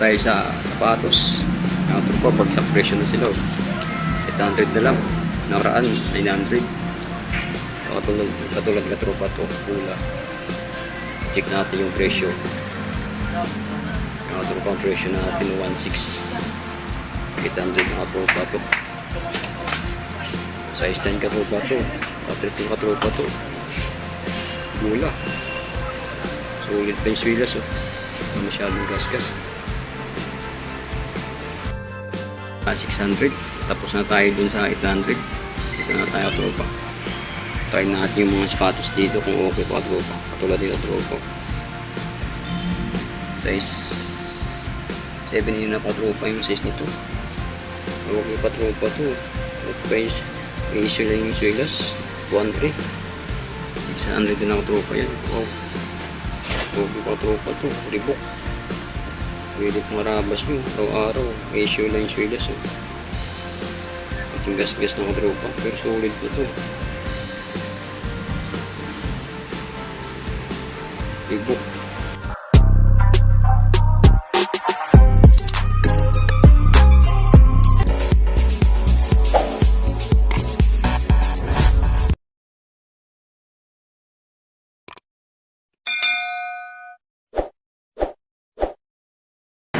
tayo sa sapatos. Mga tropa, pag sa presyo na sila. oh. 800 na lang. Nakaraan, 900. Katulad, katulad ka tropa to, pula. Check natin yung presyo. Mga tropa, ang presyo natin 1.6. 800 na tropa to. Size 10 ka tropa to. Patrick yung katropa to. Mula. Sulit pa yung swilas oh. Masyadong gasgas. Ah, 600. Tapos na tayo dun sa 800. Dito na tayo tropa. Try natin yung mga sapatos dito kung okay pa tropa. Katulad dito tropa. Size 7 yun na pa tropa yung size nito. Okay pa tropa to. Okay. Issue lang yung swilas. 1.3. 600 din ako tropa yan. Wow. Okay pa tropa to. Ribok. Pwede marabas mo. Araw-araw. Issue lang yung swilas. Oh. At yung gas-gas ng tropa. Pero solid po to. Ribok.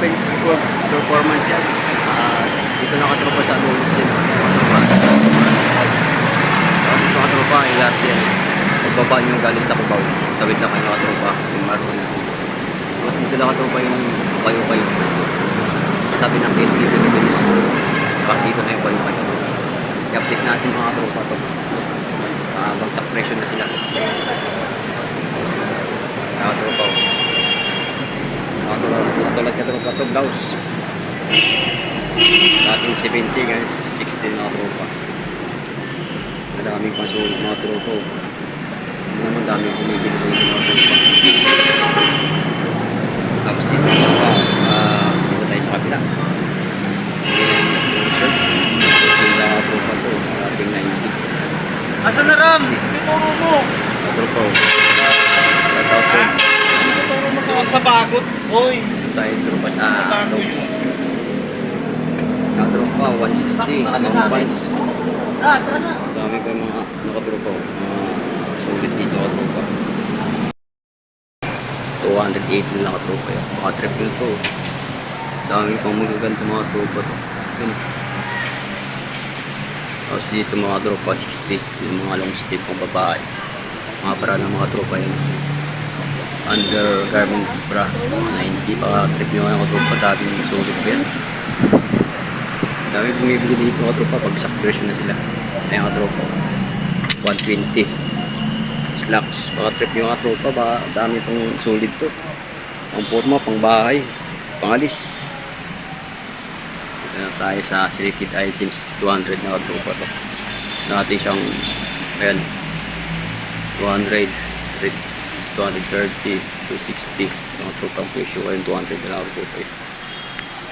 For performance yan. Ah, dito na katropa sa Adonis yun. Tapos ito katropa ay last yan. Pagbaba nyo galing sa Cubao. Tawid na kayo katropa. Yung Marco na. Tapos dito na katropa yung kayo-kayo. Tabi ng PSP Philippines. Baka dito na yung kayo-kayo. I-update natin mga katropa to. Ah, bagsak presyo na sila. Mga katropa. oh. Katulad ka tropa to blouse. Dating 70 ngayon 60 na tropa. Madaming pasulit mga tropa. Ano naman daming bumibili dito mga tropa. Tapos dito mga tropa, ah, dito tayo sa kapila. Yung shirt. Sila mga tropa to, dating 90. Asa na Ram? Ituro mo. Mga tropa. Shout out to. Mo sa, bagot. Hoy. Dito tayo tropa sa Bago yun. Nakatropa, 160. Mga points. Ah, tara na. Dami ko yung mga nakatropa. Mga sulit dito nakatropa. 208 na nakatropa yun. Mga triple to. Dami pang magaganto mga tropa to. Tapos dito mga tropa 60. Yung mga long sleeve pang babae. Mga para ng mga tropa yun. Undergarments bra. Mga 90 pa trip yung mga tropa. Dami yung sulit ko yan. Dami bumibili dito mga tropa. Pag sa version na sila. Ay mga tropa. 120 slacks. Baka trip yung tropa. Ba, dami pang solid to. Pang forma, pang bahay, pang alis. Dito na tayo sa selected items. 200 na tropa to. Dati siyang, ayan, 200, 230, 260. Mga tropa ang presyo ngayon, 200 na lang tropa. eh.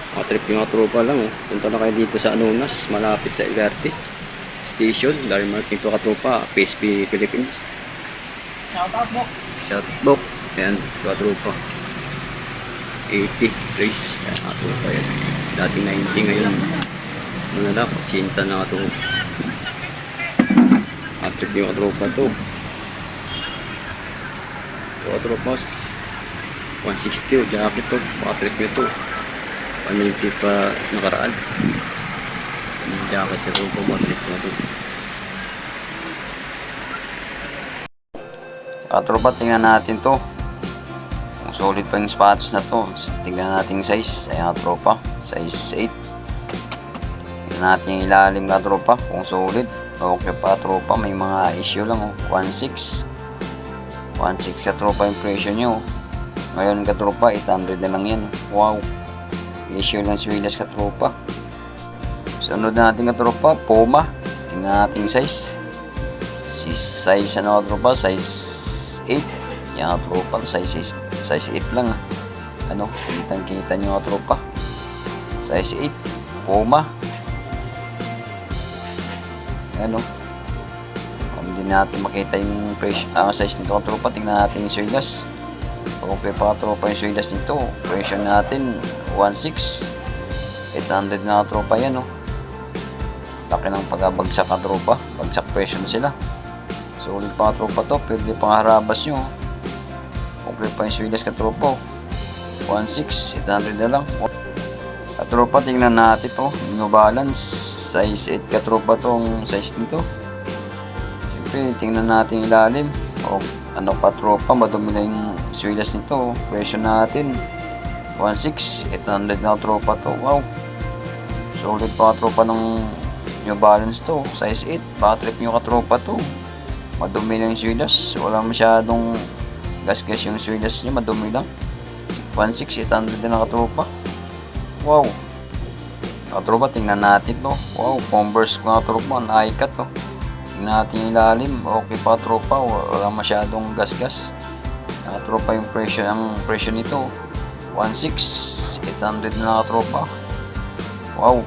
Mga trip yung mga tropa lang. Oh. Punta na kayo dito sa Anunas, malapit sa LRT station. Dari mark nito katropa, PSP Philippines. Shout out mo. Shout out. Ayan, katropa. 80 race. Ayan, katropa yan. Dating 90 ngayon. Ano na lang, 80 na katropa. At yung katropa to. Ito katropa, 160 o jacket to. Patrip nyo to. 180 pa nakaraan. Yung jacket nyo to, patrip na to. Katropa, tingnan natin to. Kung solid pa yung sapatos na to. Tingnan natin yung size. Ayan katropa. Size 8. Tingnan natin yung ilalim katropa. Kung solid. Okay pa tropa. May mga issue lang. Oh. 1.6. 1.6 katropa yung presyo nyo. Ngayon katropa, 800 na lang yan. Wow. Issue lang swilas katropa. Sunod natin katropa. Puma. Tingnan natin size. Si size ano katropa? Size 8. Yan tropa, size 8, size 8 lang. ah. Ano, kitang kita nyo mga tropa. Size 8, Puma. Ano, natin makita yung presyo, ah, size nito mga tropa, tingnan natin yung swilas. Okay pa tropa yung swilas nito. Presyo natin 1.6. 800 na tropa yan, oh. Laki ng pagkabagsak na tropa. Bagsak presyo na sila. Sulit pa nga tropa to. Pwede pang harabas nyo. Complete pa yung Swedish ka tropa. oh. 1.6. 800 na lang. Katropa, tingnan natin to. New Balance. Size 8 katropa tong size nito. Siyempre, tingnan natin ilalim. O, ano pa tropa, madumi na yung Swedish nito. Presyo natin. 1.6. 800 na tropa to. Wow. Solid pa katropa ng New Balance to. Size 8. Baka trip nyo katropa to. Madumi lang yung Swedish. Wala masyadong gas-gas yung Swedish nyo. Madumi lang. 1.6. 800 na katropa. Wow. Katropa, tingnan natin to. Wow, Converse ko nga tropa. Naikat to. Natin yung ilalim. Okay pa tropa. Wala masyadong gas-gas. Nakatropa yung presyo, ang presyo nito. 1.6. 800 na nakatropa. Wow.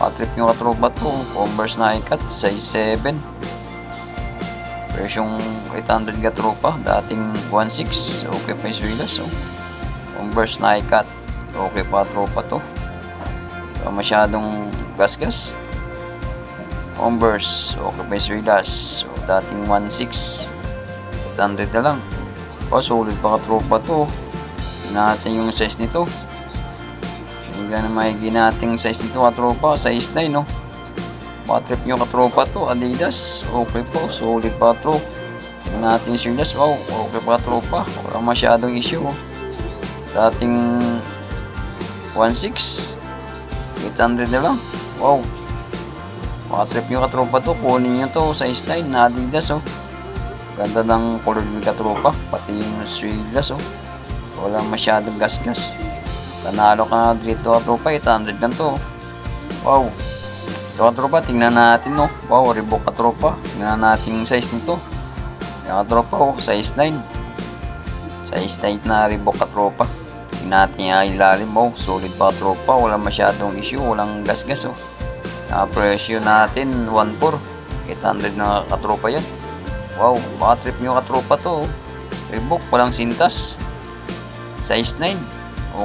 Patrip yung katropa to. Converse Naikat. Size 7. Presyong 800 katropa. Dating 1.6. Okay pa yung swilas. Oh. Converse Naikat. Okay pa tropa to. Wala masyadong gas-gas. Converse, pa yung Swidas. So, dating 1.6. 800 na lang. Pa, solid pa ka-tropa to. Tingnan natin yung size nito. Sinigyan na maigi natin size nito ka-tropa. Size 9, no? Patrip nyo ka-tropa to. Adidas. Okay po, solid pa to. Tingnan natin yung Swidas. Wow, okay pa ka-tropa. Wala masyadong issue. Oh. Dating 1.6 800 na lang wow mga trip nyo katropa to kunin nyo to size 9 na adidas oh. Ganda ng color ng katropa pati yung swilas oh. Walang masyadong gas gas tanalo ka dito katropa 800 lang to wow. Ito katropa tingnan natin no wow Reebok katropa. Tingnan natin yung size nito. Yung katropa oh size 9 size 9 na Reebok katropa. Tingnan natin yung ilalim mo. Solid pa tropa. Wala masyadong issue. Walang gas-gas oh. Uh, presyo natin 1.4. 800 na katropa yan. Wow. Baka trip nyo katropa to. oh. Reebok. Walang sintas. Size 9.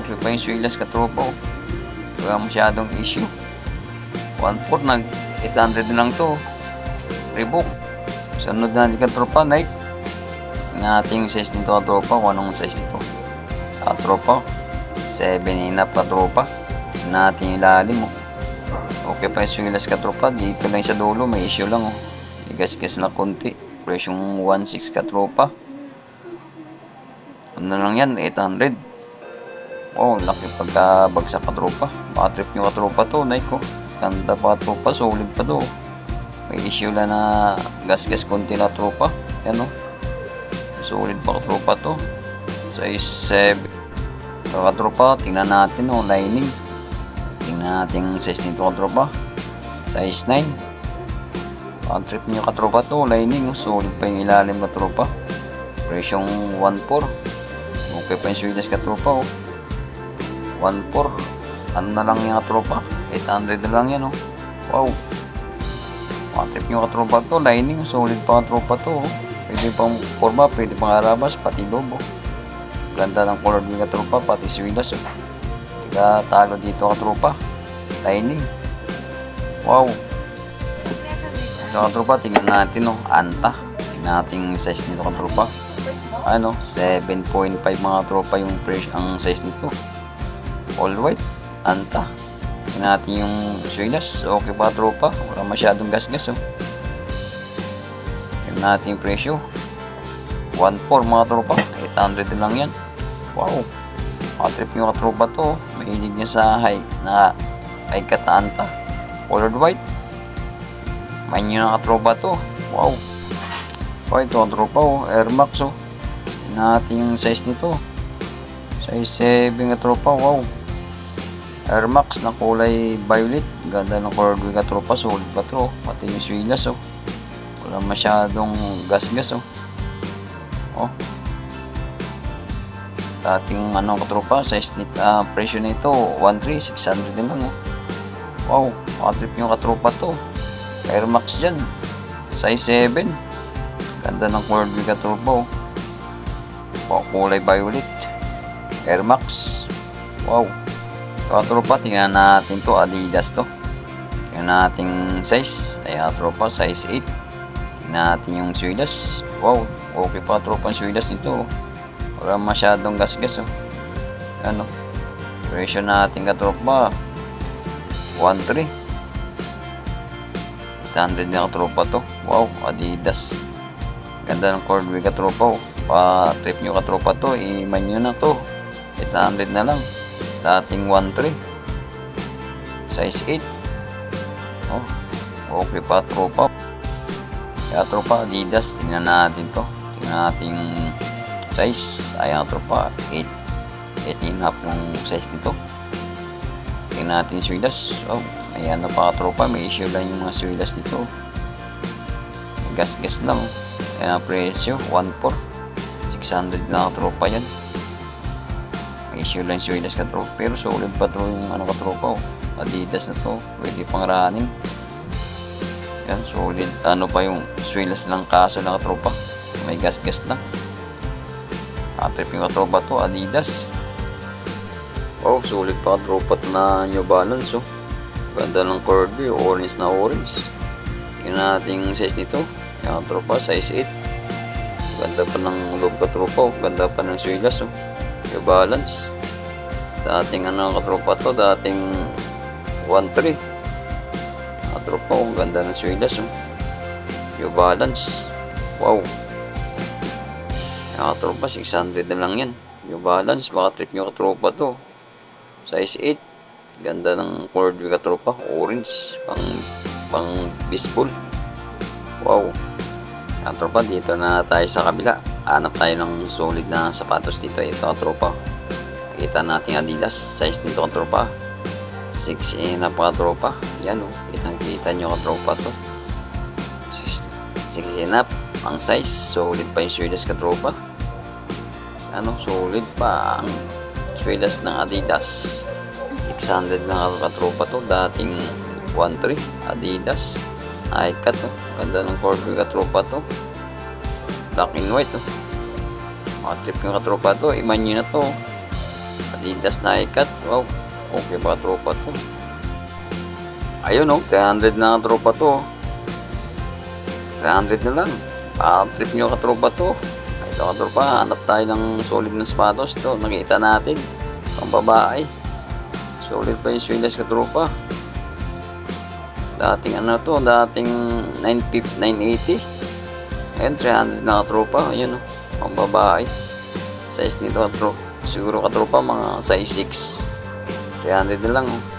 Okay pa yung swilas katropa oh. Wala masyadong issue. 1.4 nag 800 na lang to. Reebok. Sunod na natin katropa. Nike. Tingnan natin yung size nito katropa. Kung anong size nito tropa 7 and up tropa natin yung mo okay pa yung swinglas ka tropa dito lang sa dulo may issue lang oh. Igas-gas na konti. Presyong 1.6 ka tropa. Ano lang yan 800 oh laki pagka bagsak ka tropa. Trip nyo ka tropa to Nike oh. Ganda pa tropa solid pa to may issue lang na gas-gas konti na tropa. Yan oh. Solid pa ka tropa to. Size 7 ito katropa tingnan natin oh lining tingnan natin size nito katropa. Size 9 ang trip nyo katropa to. Lining oh. solid pa yung ilalim katropa. Presyong 1.4 okay pa yung sweetness katropa oh. 1.4 ano na lang yung katropa? 800 na lang yan oh. Wow. Ang trip nyo katropa to. Lining solid pa katropa to oh. Pwede pang forma pwede pang arabas pati lobo. Ganda ng color ng katropa, pati swilas. Oh. Tiga talo dito katropa. Lining. Wow. Ito katropa, tingnan natin oh. Anta. Tingnan natin yung size nito katropa. Ano, 7.5 mga tropa yung price ang size nito. All white. Anta. Tingnan natin yung swilas. Okay pa tropa. Wala masyadong gas-gas oh. Tingnan natin yung presyo. 1.4 mga tropa. 800 din lang yan. Wow. Makatrip yung katropa to. Mahilig niya sa high na high kataanta. Colored white. Main nyo na katropa to. Wow. Oh, ito katropa oh. Air Max oh. Natin yung size nito. Size 7 katropa. Wow. Air Max na kulay violet. Ganda ng colored white katropa. Solid pa to. oh. Pati yung swilas oh. Wala masyadong gas-gas oh. Oh, dating ano katropa size nito ah, presyo nito 13600 din lang wow makatrip yung katropa to Air Max dyan size 7 ganda ng ng katropa oh. oh kulay violet Air Max wow So, tropa, tingnan natin to. Adidas to. Tingnan natin size. Ayan, tropa, size 8. Tingnan natin yung suelas. Wow, okay pa tropa yung suelas nito. oh. Wala masyadong gasgas oh. Ano? Presyo natin katropa. 1.3. 800 na katropa to. Wow, Adidas. Ganda ng cordway katropa oh. Pa-trip nyo katropa to. I-man nyo na to. 800 na lang. Dating 1.3. Size 8. Oh, okay pa tropa. Kaya tropa, Adidas, tingnan natin to. Tingnan natin size. Ayan tropa, 8. 8 and a half yung size nito. Tingnan natin yung swilas. Oh, ayan na pa tropa, may issue lang yung mga swilas nito. Gas-gas lang. oh. Ayan ang presyo, 1.4. 600 na tropa yan. May issue lang yung swilas ka tropa. Pero solid pa to yung ano ka tropa. Oh. Adidas na to. Pwede pang running. Yan, solid. Ano pa yung swilas lang kaso lang katropa. May gas-gas lang. Atrip yung katropa to, Adidas. Wow, sulit pa katropa to na New Balance oh. Ganda ng Corby, orange na orange. Tingnan natin size nito. Yung katropa, size 8. Ganda pa ng loob katropa oh. Ganda pa ng swilas oh. New Balance. Dating ano katropa to, dating 1.3. Katropa oh, ganda ng swilas oh. New Balance. Wow. Yung katropa, 600 na lang yan. New Balance, baka trip nyo katropa to. Size 8. Ganda ng cord yung katropa. Orange. Pang, pang baseball. Wow. Katropa, dito na tayo sa kabila. Hanap tayo ng solid na sapatos dito. Ito katropa. Kita natin Adidas. Size nito katropa. 6 and a half katropa. Yan o. Kitang kita nyo katropa to. 6 and half. Ang size. Solid pa yung Swedish katropa. Ano, solid pa ang Swedish ng Adidas. 600 lang ako katropa to. Dating 1.3 Adidas. Nike to. Ganda ng Corby katropa to. Black and white to. Mga trip yung katropa to. Iman nyo na to. Adidas Nike Wow. Okay pa katropa to. Ayun oh. 300 na katropa to. 300 na lang. Baka trip nyo katropa to. Ito katropa. Hanap tayo ng solid na sapatos to. Nakita natin. Pang babae. Solid pa yung swilas katropa. Dating ano to, dating 950, 980. Ayun, 300 na katropa. Ayun o, pang babae. Size nito katropa. Siguro katropa mga size 6. 300 na lang oh.